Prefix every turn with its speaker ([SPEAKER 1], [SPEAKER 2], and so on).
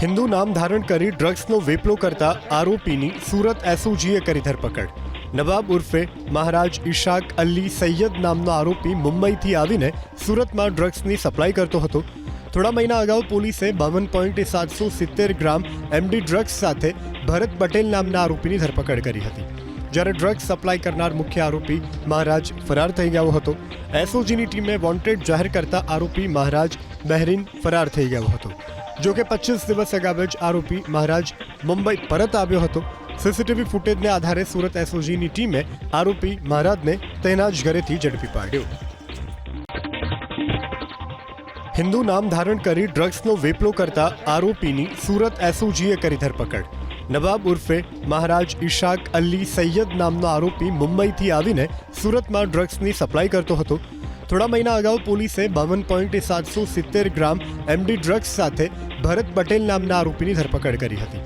[SPEAKER 1] હિન્દુ નામ ધારણ કરી ડ્રગ્સનો વેપલો કરતા આરોપીની સુરત એસઓજીએ કરી ધરપકડ. નવાબ ઉર્ફે મહારાજ ઇશાક અલ્લી સૈયદ નામનો આરોપી મુંબઈથી આવીને સુરતમાં ડ્રગ્સની સપ્લાય કરતો હતો. થોડા મહિના અગાઉ પોલીસે બાવન પોઈન્ટ સાતસો સિત્તેર ગ્રામ એમડી ડ્રગ્સ સાથે ભરત પટેલ નામના આરોપીની ધરપકડ કરી હતી. જ્યારે ડ્રગ્સ સપ્લાય કરનાર મુખ્ય આરોપી મહારાજ ફરાર થઈ ગયો હતો. એસઓજીની ટીમે વોન્ટેડ જાહેર કરતા આરોપી મહારાજ બહેરીન ફરાર થઈ ગયો હતો. જો કે પચીસ દિવસ અગાઉ જ આરોપી મહારાજ મુંબઈ પરત આવ્યો હતો. સીસીટીવી ફૂટેજને આધારે સુરત એસઓજીની ટીમે આરોપી મહારાજને તેના જ ઘરેથી ઝડપી પાડ્યો. હિન્દુ નામ ધારણ કરી ડ્રગ્સનો વેપલો કરતા આરોપીની સુરત એસઓજીએ કરી ધરપકડ. નવાબ ઉર્ફે મહારાજ ઇશાક અલી સૈયદ નામનો આરોપી મુંબઈથી આવીને સુરતમાં ડ્રગ્સની સપ્લાય કરતો હતો. થોડા મહિના અગાઉ પોલીસે બાવન પોઈન્ટ સાતસો સિત્તેર ગ્રામ એમડી ડ્રગ્સ સાથે ભરત પટેલ નામના આરોપીની ધરપકડ કરી હતી.